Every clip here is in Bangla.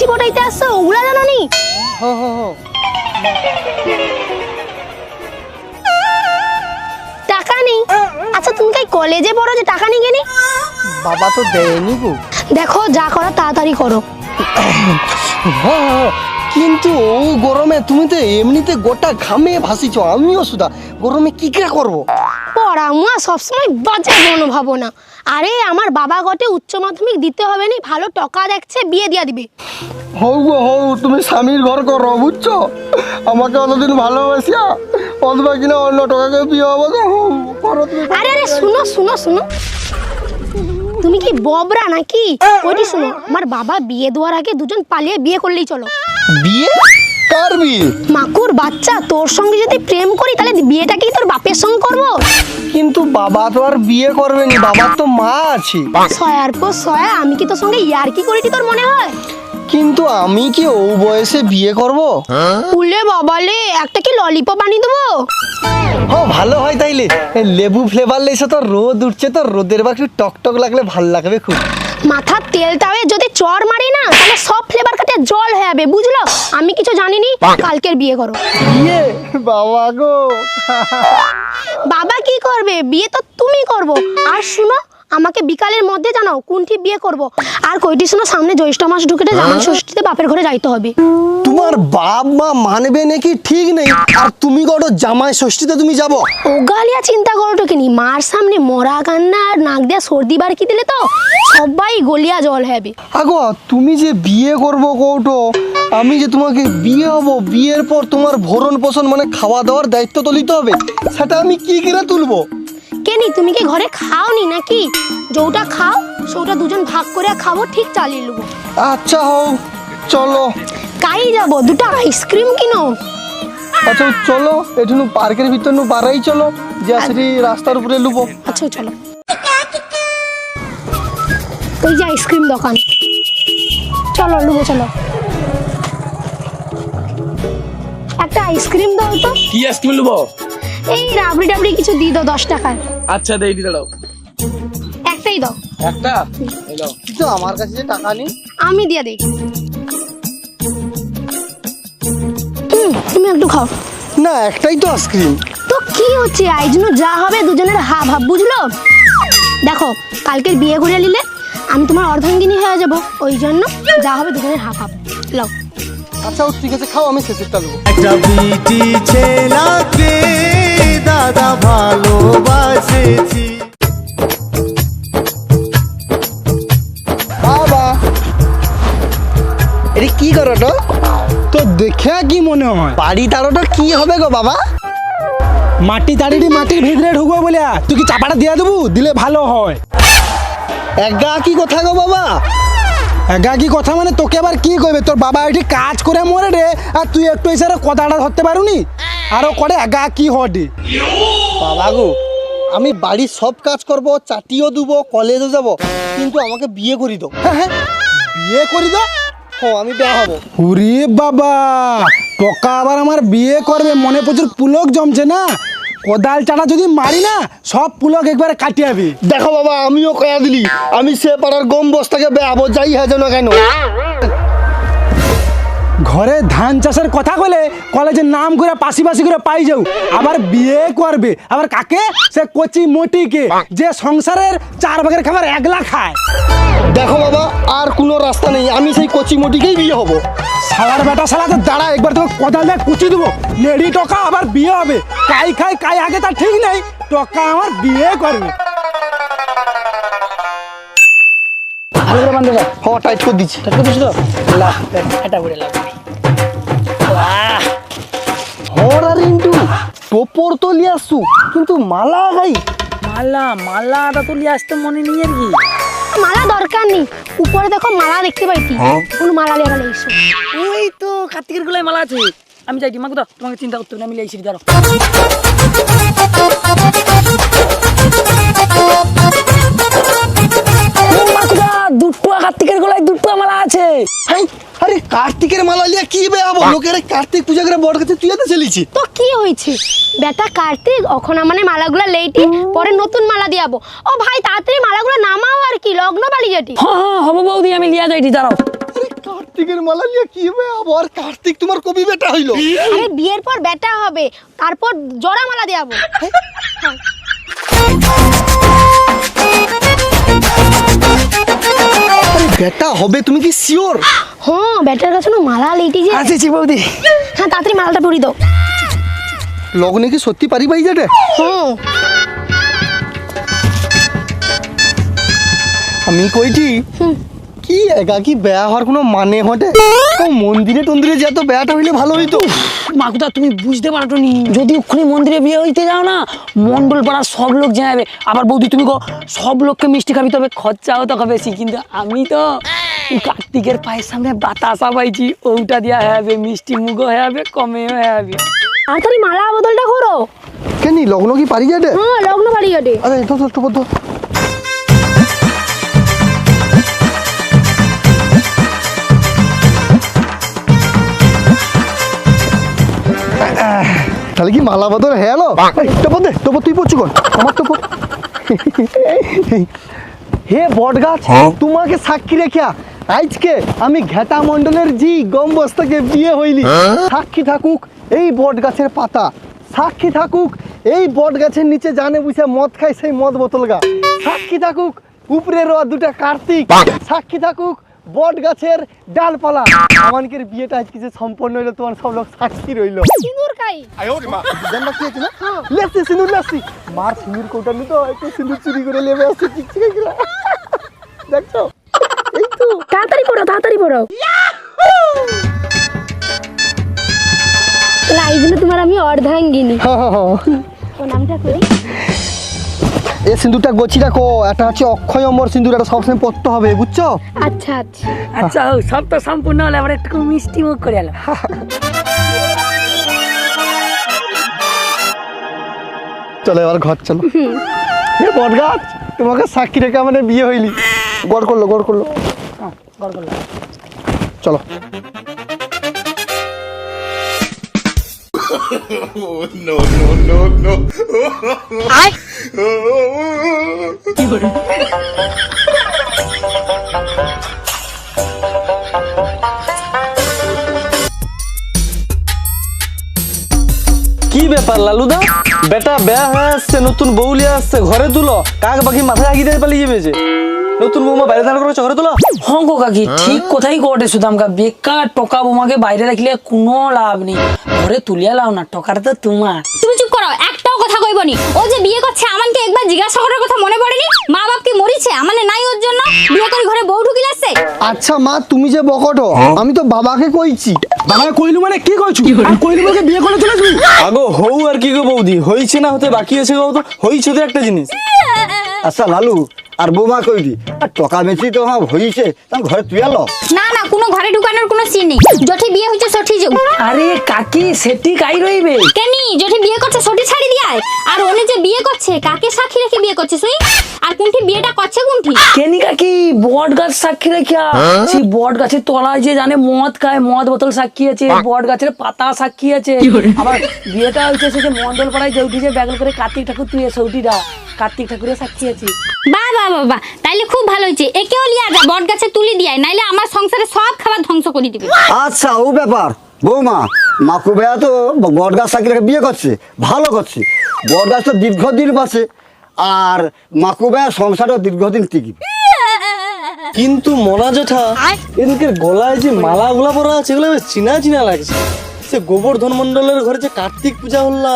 মাছি গোটাইতে আসছো? ওগুলা জানো নি? হো হো হো। টাকা নেই। আচ্ছা তুমি কাই কলেজে পড়ো যে টাকা নিয়ে কেনি বাবা তো দেয়নি গো। দেখো যা করো তাড়াতাড়ি করো। হ্যাঁ, কিন্তু গরমে তুমি তো এমনিতে গোটা ঘামে ভাসিছ আমিও সুদা। গরমে কি কে করব? পড়া মুয়া সবসময় বাজে মনোভাবনা। আরে আমার বাবা গটে উচ্চ মাধ্যমিক দিতে হবে নি ভালো টকা দেখছে বিয়ে দিয়া দিবে। হৌ গো হৌ তুমি স্বামীর ঘর করো বুঝছ? আমাকে অতদিন ভালোবাসিয়া অথবা কিনা অন্য টাকাকে বিয়ে হব তো আরে আরে শুনো শুনো শুনো। তুমি কি ববরা নাকি? ওইটি শুনো আমার বাবা বিয়ে দেওয়ার আগে দুজন পালিয়ে বিয়ে করলেই চলো। বিয়ে? কার বিয়ে? মাকুর বাচ্চা তোর সঙ্গে যদি প্রেম করি তাহলে বিয়েটা কি তোর বাপের সঙ্গে করব? কিন্তু বাবা তো আর বিয়ে করবে নি বাবার তো মা আছে। পর আমি কি তোর সঙ্গে করিটি তোর মনে হয়? কিন্তু আমি কি ও বয়সে বিয়ে করব? উলে বাবালে একটা কি ললিপপ আনিয়ে দেবো? ও ভালো হয় তাইলে। লেবু ফ্লেভার লেসে তো রোদ উঠছে তো রোদের বা একটু টকটক লাগলে ভালো লাগবে খুব। মাথার তেলটাও যদি চর মারি না তাহলে সব ফ্লেভার কাটে জল হয়ে যাবে বুঝলো? আমি কিছু জানিনি কালকের বিয়ে করো। বিয়ে? বাবা গো। বাবা কি করবে? বিয়ে তো তুমি করব। আর শুনো আমাকে বিকালের মধ্যে জানাও কোনটি বিয়ে করব। আর কইটি শুনো সামনে জ্যৈষ্ঠ মাস ঢুকেতে জামাই ষষ্ঠীতে বাপের ঘরে যাইতে হবে। তোমার বাপ মা মানবে নাকি ঠিক নেই? আর তুমি কটো জামাই ষষ্ঠীতে তুমি যাব? ও গালিয়া চিন্তা করোটো কিনি মার সামনে মরা কান্না আর নাক দিয়া সর্দি বার কি দিলে তো? সবাই গলিয়া জল হবে। আগো তুমি যে বিয়ে করব কৌটো আমি যে তোমাকে বিয়ে হব বিয়ের পর তোমার ভরণ পোষণ মানে খাওয়া দাওয়ার দায়িত্ব তো নিতে হবে সেটা আমি কি করে তুলবো? কেনি তুমি কি ঘরে খাওনি নাকি? যৌটা খাও সৌটা দুজন ভাগ করে খাব ঠিক চালিয়ে নেব। আচ্ছা হও চলো। কাই যাব? দুটো আইসক্রিম কিনো? আচ্ছা চলো একটু পার্কের ভিতর নু বাড়াই চলো। যে সেটি রাস্তার উপরে লুবো। আচ্ছা চলো। ওই যে আইসক্রিম দোকান। চলো লুবো চলো। একটা আইসক্রিম দাও তো। কি আইসক্রিম নেব এই রাবড়ি টাবড়ি কিছু দিয়ে দাও দশ টাকার আচ্ছা দেই দিতে দাও। একটাই দাও। একটা? এই দাও। কিন্তু আমার কাছে যে টাকা নেই। আমি দিয়ে দিই। হুম, তুমি একটু খাও। না একটাই তো আইসক্রিম। তো কি হচ্ছে? এই জন্য যা হবে দুজনের হাব হাব বুঝলো? দেখো কালকের বিয়ে করে নিলে আমি তোমার অর্ধাঙ্গিনী হয়ে যাব। ওই জন্য যা হবে দুজনের হাফ হাফ লাও। আচ্ছা ও ঠিক আছে খাও আমি শেষেরটা নেব একটা বিটি ছেলাকে দাদা ভালোবাসেছি। বাবা। এটা কি করো তো? তো দেখে কি মনে হয়? বাড়ি তাড়োটা কি হবে গো বাবা? মাটি তাড়িটি মাটির ভিতরে ঢুকবো বলে তুই কি চাপাটা দিয়ে দেবো? দিলে ভালো হয়। একা কি কথা গো বাবা? একা কি কথা মানে তোকে আবার কি করবে তোর বাবা এটি কাজ করে মরে রে আর তুই একটু এসে কথাটা ধরতে পারুনি? আরও করে একা কি হটে বাবা গো আমি বাড়ির সব কাজ করব চাটিও দেবো কলেজও যাব কিন্তু আমাকে বিয়ে করি দাও। হ্যাঁ হ্যাঁ। বিয়ে করি দাও? ও আমি বিয়ে হব। হুরি বাবা টকা আবার আমার বিয়ে করবে মনে প্রচুর পুলক জমছে না? কোদাল চাটা যদি মারি না সব পুলক একবারে কাটিয়াবি দেখো বাবা আমিও কয়া দিলি আমি সে পাড়ার গম বস্তাকে বেয়াবো যাই হ্যাঁ যেন কেন। ঘরে ধান চাষের কথা বলে কলেজের নাম করে পাশি পাশি করে পাই যাও। আবার বিয়ে করবে। আবার কাকে? সে কচি মোটিকে যে সংসারের চার ভাগের খাবার একলা খায়। দেখো বাবা আর কোনো রাস্তা নেই। আমি সেই কচি মটিকেই বিয়ে হব। সালার বেটা সালা তো দাঁড়া একবার তোকে কোদাল দিয়ে কুচি দেবো। নেড়ি টকা আবার বিয়ে হবে। কাই খাই কাই আগে তার ঠিক নেই। টকা আমার বিয়ে করবে। ভালো করে বান্ধব হ টাইট করে দিচ্ছি। হর আর ইন্টু টোপর তো লিয়ে আসছু কিন্তু মালা গাই মালা মালাটা তো নিয়ে আসতে মনে নিয়ে আর কি। মালা দরকার নেই উপরে দেখো মালা দেখতে পাইতি। কোন মালা লেগে গেলে এইসব? ওই তো কার্তিকের গুলাই মালা আছে। আমি যাই দিমাকে দাও তোমাকে চিন্তা করতে হবে আমি লিয়েছি দাঁড়ো দুটো কার্তিকের গলায় দুটো মালা আছে। হাই, আরে কার্তিকের মালা লিয়া কি বে আবো লোকের কার্তিক পূজা করে বড় কাছে তুই তো চলিছি তো কি হয়েছে? বেটা কার্তিক অখনা মানে মালাগুলো লেইটি পরে নতুন মালা দিয়াবো ও ভাই তাড়াতাড়ি মালাগুলো নামাও আর কি লগ্ন বালি যেটি। হ্যাঁ হ্যাঁ হব বৌদি আমি লিয়া যাইটি দাঁড়াও। কার্তিকের মালা নিয়ে কি হবে আবার কার্তিক তোমার কবি বেটা হইল। আরে বিয়ের পর বেটা হবে তারপর জোড়া মালা দেওয়াবো বেটা হবে তুমি কি শিওর হ্যাঁ বেটার কাছে না মালা লেটি যে আসিছি বৌদি। হ্যাঁ তাড়াতাড়ি মালাটা পরি দাও। লগ্নে কি সত্যি পারি পাই যাটে হুম আমি কইছি কি একা কি বেয়া হওয়ার কোনো মানে হটে মন্দিরে টন্দিরে যে বেয়াটা হইলে ভালো হইতো। মাকুদা তুমি বুঝতে পারো নি যদি ওখানে মন্দিরে বিয়ে হইতে যাও না মন্ডল পাড়ার সব লোক জানাবে। আবার বৌদি তুমি গো সব লোককে মিষ্টি খাবি তবে খরচাও তো হবে বেশি কিন্তু আমি তো কার্তিকের পায়ের সামনে বাতাসা পাইছি। ওটা দিয়া হবে মিষ্টি মুগও হবে কমেও হবে তাড়াতাড়ি মালা বদলটা করো। কেন লগ্ন কি পারি যাটে হ্যাঁ লগ্ন বাড়ি গাটে। আরে তো তো তো। কি মালা বদল হয়ে গেল? টপর দে তুই পড়ছি কর আমার হে বট গাছ তোমাকে সাক্ষী রেখা আজকে আমি ঘেটা মন্ডলের জি গম বস্তাকে বিয়ে হইলি। সাক্ষী থাকুক এই বট গাছের পাতা। সাক্ষী থাকুক এই বট গাছের নিচে জানে বুঝে মদ খাই সেই মদ বোতল গা সাক্ষী থাকুক উপরে রোয়া দুটা কার্তিক। সাক্ষী থাকুক বট গাছের ডালপালা। আমানকের বিয়েটা আজকে যে সম্পন্ন হইল তোমার সব লোক সাক্ষী রইল। সিঁদুর খাই। জান বাকি আছে না? লেসি সিঁদুর লেসি মার সিঁদুর কোটা নি তো একটু সিঁদুর চুরি করে লেবে আসছে চিকচিকে গেলা দেখছ? এই তো। তাড়াতাড়ি পড়ো তাড়াতাড়ি পড়ো এই জন্য তোমার আমি অর্ধাঙ্গিনী। হ্যাঁ, হ্যাঁ, হ্যাঁ। ও নামটা করি এই সিঁদুরটা গছি রাখো এটা হচ্ছে অক্ষয় অমর সিঁদুর এটা সবসময় পড়তে হবে বুঝছ? আচ্ছা আচ্ছা। আচ্ছা সব তো সম্পূর্ণ হলে আবার একটু মিষ্টি মুখ করে এলাম চলো এবার ঘর চলো। এ বট গাছ তোমাকে সাক্ষী রেখে মানে বিয়ে হইলি গড় করল গড় করল। গড় করলাম। চলো। কি ব্যাপার লালুদা? বেটা বেয়া হয়ে আসছে নতুন বউলি আসছে ঘরে তুলো কাক বাকি মাথায় আগি দিয়ে পালিয়ে যাবে যে নতুন বৌমা বাইরে দাঁড় করেছে ঘরে তুলো। হ্যাঁ গো কাকি ঠিক কোথায় কোটে সুদামকা বেকার টকা বোমাকে বাইরে রাখলে কোনো লাভ নেই। ঘরে তুলিয়া লাও না টকাটা তো তোমার। তুমি চুপ করো একটাও কথা কইবনি ও যে বিয়ে করছে আমাকে একবার জিজ্ঞাসা করার কথা মনে পড়েনি? মা বাপ কি মরিছে? আমানে নাই ওর জন্য? বিয়ে করে ঘরে বউ ঢুকিল আসছে আচ্ছা মা তুমি যে বকটো আমি তো বাবাকে কইছি। বাবা কইলু মানে কি কইছু? আর কইলু বলকে বিয়ে করে চলে আসবি আগো হৌ আর কি গো বৌদি? হইছে না হতে বাকি আছে গো তো হইছে তো একটা জিনিস। আচ্ছা লালু আর বৌমা কইবি আর টকা বেশি তো আমার হইছে তার ঘরে তুই আলো? না না কোনো ঘরে ঢুকানোর কোনো সিন নেই। জঠি বিয়ে হচ্ছে সঠি যাও আরে কাকি সেটি কাই রইবে? কেনি জঠি বিয়ে করছে সঠি ছাড়ি দিয়ায় আর ওনে যে বিয়ে করছে কাকে সাক্ষী রেখে বিয়ে করছে সুই? আর কোনটি বিয়েটা করছে কোনটি? কেনি কাকি বট গাছ সাক্ষী রেখিয়া সেই বট গাছের তলায় যে জানে মদ খায় মদ বোতল সাক্ষী আছে বট গাছের পাতা সাক্ষী আছে। আবার বিয়েটা হচ্ছে সে যে মন্ডল পাড়ায় যে উঠি যে ব্যাগল করে কার্তিক ঠাকুর তুই সৌটিটা কার্তিক ঠাকুরের সাক্ষী আছে বাহ বাহ তাইলে খুব ভালো হয়েছে। একেও লিয়া যা বট গাছে তুলি দিয়ায় নাইলে আমার সংসারে সব খাবার ধ্বংস করে দিবে। আচ্ছা ও ব্যাপার। বৌমা মাকু ভাইয়া তো বট গাছ সাকিরাকে বিয়ে করছে ভালো করছে। বট গাছ তো দীর্ঘদিন বাঁচে আর মাকু ভাইয়া সংসারও দীর্ঘদিন টিকবে। কিন্তু মনা জেঠা এদিকে গলায় যে মালাগুলা পরা আছে এগুলো চিনা চিনা লাগছে। সে গোবর্ধন মন্ডলের ঘরে যে কার্তিক পূজা হল্লা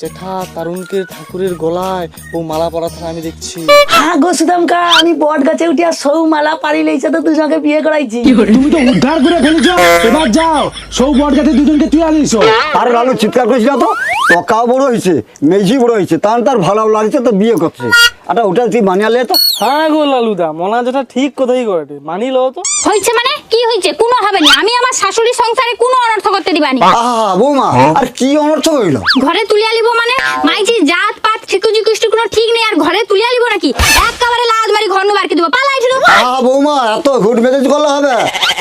জেঠা তারুণকে ঠাকুরের গলায় ও মালা পরা থাকা আমি দেখছি। হ্যাঁ গো সুদামকা আমি বট গাছে উঠিয়া সৌ মালা পারি লইছে তো দুজনকে বিয়ে করাইছি। তুমি তো উদ্ধার করে ফেলেছো। এবার যাও সৌ বট গাছে দুজনকে তুই আনিছো আর লালু চিৎকার করিস না তো। টকাও বড় হয়েছে মেজি বড় হয়েছে তার তার ভালো লাগছে তো বিয়ে করছে। আচ্ছা ওটা তুই মানিয়ালে তো। হ্যাঁ গো লালুদা মনা জেঠা ঠিক কথাই করে মানি লো তো। হয়েছে মানে? কি হয়েছে কোনো হবে না। আমি আমার শাশুড়ি সংসারে কোনো অনর্থ করতে দিবানি আহা বৌমা আর কি অনর্থ হইল? ঘরে তুলিয়া লিব মানে? মাইছি জাত পাত ঠিকুজি কুষ্টি কোনো ঠিক নেই। আর ঘরে তুলিয়া লিব নাকি? একেবারে লাদ মারি ঘর বারকে দিব। পালাই ছিল আহা বৌমা এত ঘুট মেজাজ করলে হবে?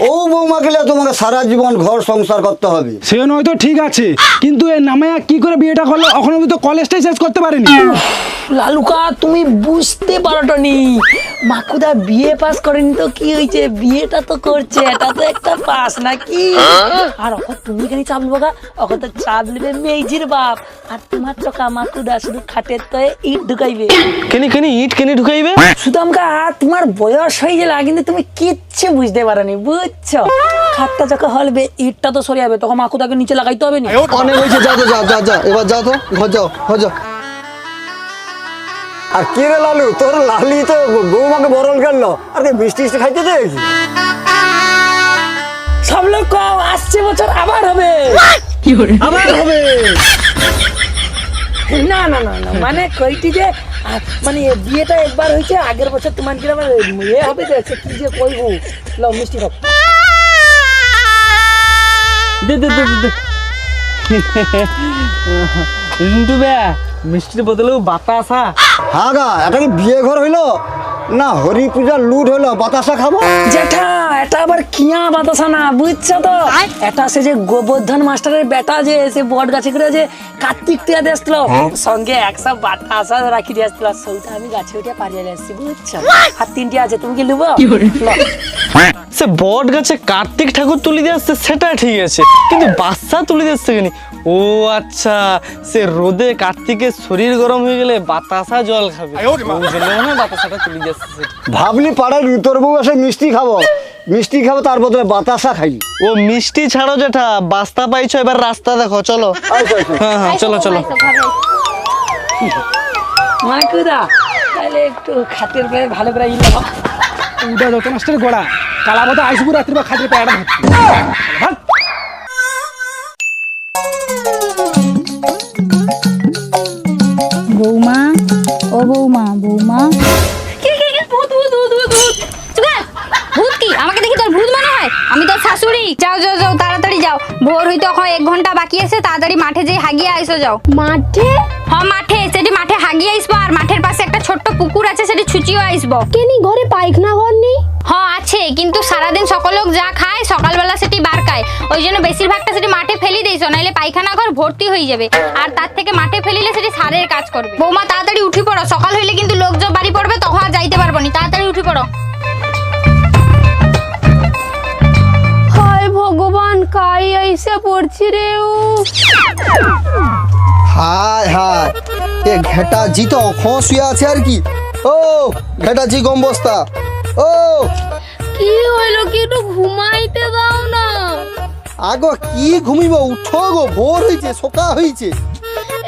ও বৌমা গেলে তোমাকে সারা জীবন ঘর সংসার করতে হবে। সে নয়তো ঠিক আছে কিন্তু এ নামে কি করে বিয়েটা করল? এখন তো কলেজটাই শেষ করতে পারেনি। লালুকা তুমি বুঝতে পারোটা নি। মাকুদা বিয়ে পাস করেনি তো কি হয়েছে? বিয়েটা তো করছে এটা তো একটা পাস নাকি? আর অখন তুমি কেন চাপ নেব অখন তো চাপ নেবে মেজির বাপ। আর তোমার টকা মাকুদা শুধু খাটের তো ইট ঢুকাইবে। কেনি কেনি ইট কেনি ঢুকাইবে? শুধু আমাকে আর তোমার বয়স হয়ে গেল কিন্তু তুমি কিচ্ছু বুঝতে পারোনি বুঝছ? খাটটা যখন হলবে ইটটা তো সরে যাবে তখন মাকু তাকে নিচে লাগাইতে হবে না? অনেক হয়েছে যা যা যা যা এবার যা তো ঘর যাও ঘর যাও। আর কি রে লালু তোর লালি তো বৌমাকে বরল করল। আর কি মিষ্টি মিষ্টি খাইতে দেখি? সব লোক কও, আসছে বছর আবার হবে। আবার হবে। না না না না মানে কইটি যে মানে বিয়েটা একবার হয়েছে আগের বছর তোমার কি আমার ইয়ে হবে যে কি যে কইবো? লও মিষ্টি খাও। দে দে দে দে, রিন্টু বে মিষ্টির বদলেও বাতাসা হ্যাঁ? গা এটা কি বিয়ে ঘর হইল? না হরি পূজার লুট হইল বাতাসা খাব? জেঠা এটা আবার কিয়া বাতাসা না বুঝছ তো? এটা সে যে গোবর্ধন মাস্টারের বেটা যে সে বট গাছে করে যে কার্তিক টিয়া দিয়ে আসছিল সঙ্গে একশো বাতাসা রাখি দিয়ে আসছিল সেইটা আমি গাছে উঠে পারিয়ে আসছি বুঝছ? আর তিনটি আছে তুমি কি লিবো সে বট গাছে কার্তিক ঠাকুর তুলি দিয়ে আসছে সেটা ঠিক আছে কিন্তু বাচ্চা তুলি দিয়ে আসছে কেন? ও আচ্ছা সে রোদে কার্তিকের শরীর গরম হয়ে গেলে বাতাসা জল খাবে। হয় বাতাসাটা তুলি দিয়ে আসছে সেটা। ভাবলি পাড়ায় তোর বউ এসে মিষ্টি খাব। মিষ্টি খাব তার বদলে বাতাসা খাই ও মিষ্টি ছাড়ো যেটা বাস্তা পাইছো এবার রাস্তা দেখো চলো। হ্যাঁ হ্যাঁ চলো চলো। মাকুদা তাহলে একটু খাতের পায়ে ভালো করে ইয়ে উদা মাস্টার গোড়া। কালা মতো আইসবু রাত্রি বা খাতের পায়ে বৌমা হাগিয়ে আইসো যাও। মাঠে? হ্যাঁ মাঠে সেটি মাঠে হাগিয়ে আইসবো আর মাঠের পাশে একটা ছোট্ট পুকুর আছে সেটি ছুচিও আইসবো। কেনি ঘরে পায়খানা ঘর নেই হ্যাঁ আছে কিন্তু সারাদিন সকল লোক যা খায় সকালবেলা সেটি বার খায়। ওই জন্য বেশিরভাগটা সেটি মাঠে ফেলি দিয়েছ নাহলে পায়খানা ঘর ভর্তি হয়ে যাবে। আর তার থেকে মাঠে ফেলিলে সেটি সারের কাজ করবে। বৌমা তাড়াতাড়ি উঠি পড়ো সকাল হইলে কিন্তু লোক যে বাড়ি পড়বে তখন আর যাইতে পারব না। তাড়াতাড়ি উঠি পড়ো। হায় ভগবান কাই আইসে পড়ছি রে ও? হায় হায়। এ ঘেটা জি তো অখন শুয়ে আছে আর কি। ও ঘেটা জি গম বস্তা। ও। কি হইল কি একটু ঘুমাইতে দাও না। আগো কি ঘুমিব? উঠো গো ভোর হয়েছে সকাল হয়েছে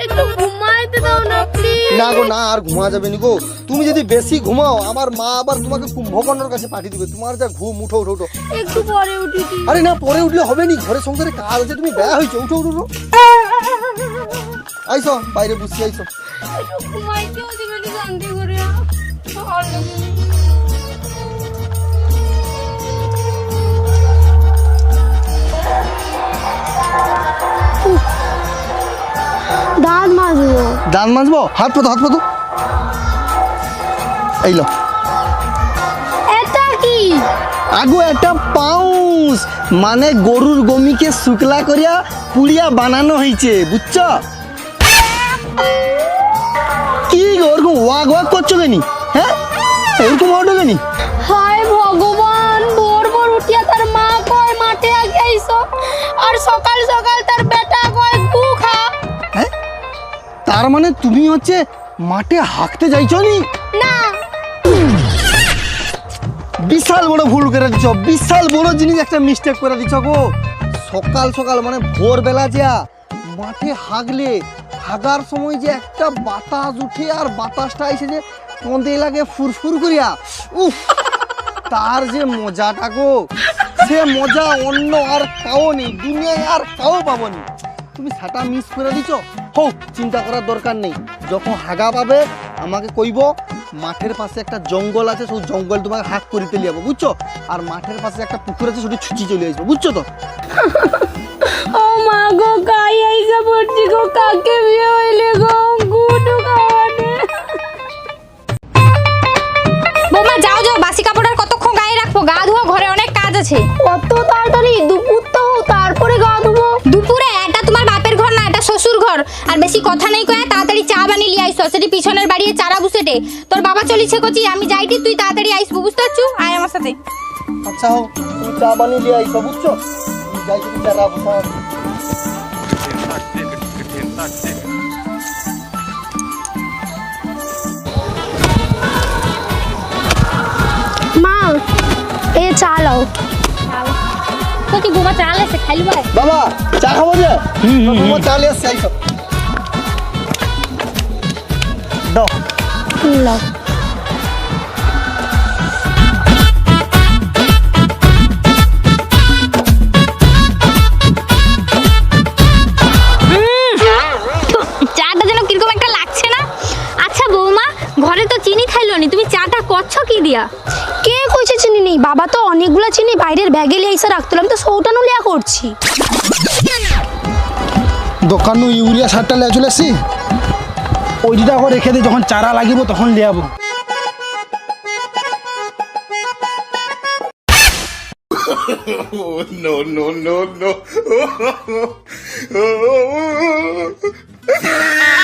একটু ঘুমাইতে দাও না প্লিজ না গো না আর ঘুমা যাবে নি গো। তুমি যদি বেশি ঘুমাও আমার মা আবার তোমাকে কুম্ভকর্ণর কাছে পাঠিয়ে দিবে। তোমার যা ঘুম উঠো উঠো উঠো। একটু পরে উঠি। আরে না পরে উঠলে হবে নি। ঘরে সংসারে কাজ আছে তুমি ব্যয় হয়েছে উঠো উঠো উঠো। আইসো বাইরে বসি আইসো। একটু ঘুমাইতেও দিবে না শান্তি করে ভালো লাগে না। উফ। দাঁত মাজবো। দান মাজবো? হাত পাতো হাত পাতো এইলো এটা কি? আগো একটা পাউস। মানে গরুর গমিকে শুকলা করিয়া পুড়িয়া বানানো হয়েছে বুঝছ? কি গো ওরকম ওয়াক ওয়াক করছ কেনি? হ্যাঁ? এরকম ওটো কেনি? হায় ভগবান ভোর ভোর উঠিয়া তার মা কয় মাঠে আগে আইসো। আর সকাল সকাল তার বেটা কয় গু খা। হ্যাঁ? তার মানে তুমি হচ্ছে মাঠে হাঁকতে যাইছো নি? না। বিশাল বড় ভুল করে দিছ বিশাল বড় জিনিস একটা মিস্টেক করে দিছ গো। সকাল সকাল মানে ভোরবেলা যা মাঠে হাগলে হাগার সময় যে একটা বাতাস উঠে আর বাতাসটা এসে যে কাঁদে লাগে ফুরফুর করিয়া, উফ, তার যে মজাটা গো, সে মজা অন্য আর কাও নেই দুনিয়ায় আর কাও পাবনি। তুমি সেটা মিস করে দিছ? হোক, চিন্তা করার দরকার নেই। যখন হাগা পাবে, আমাকে কইব, মাঠের পাশে একটা জঙ্গল আছে, সেই জঙ্গল তোমাকে হাক করিতে লিয়াবো বুঝছ? আর মাঠের পাশে একটা পুকুর আছে, সেটা ছুচি চলে আসব, বুঝছ তো? ও মা গো কাই আইসা পড়ছি গো কাকে বিয়ে হইলে গো? গুটু খাওয়ানে বৌমা যাও যাও বাসি কাপড় আর কতক্ষণ গায়ে রাখব? গা ধোয়া ঘরে অনেক কাজ আছে। কত তাড়াতাড়ি? দুপুর তো তারপরে গা ধুবো। দুপুরে এটা তোমার বাপের ঘর না এটা শ্বশুর ঘর। আর বেশি কথা নেই কয়ে তাড়াতাড়ি চা বানিয়ে লিয়ে আইসো। সেটি পিছনের বাড়িয়ে চারা বুসেটে তোর বাবা চলিছে কচি আমি যাইটি তুই তাড়াতাড়ি আইসবো বুঝতে পারছু? আয় আমার সাথে। আচ্ছা হোক তুমি চা বানিয়ে দিয়ে আইসো বুঝছ? আমি যাই যদি চারা বসা মা এ চালাও কচি বৌমা চা লেছে খাইলবা বাবা চা খাব যে তোমার চা নিয়ে আসছি আইসো দাও লাও চাটা দিয়া কে কইছে চিনি নেই বাবা তো অনেকগুলা চিনি বাইরের ব্যাগে লিয়ে রাখতো আমি তো সৌটানো লিয়া করছি। দোকানু ইউরিয়া সারটা লিয়ে চলে এসছি ওই দুটা করে রেখে দিই যখন চারা লাগিব তখন লিয়ে যাব no, no, no, no.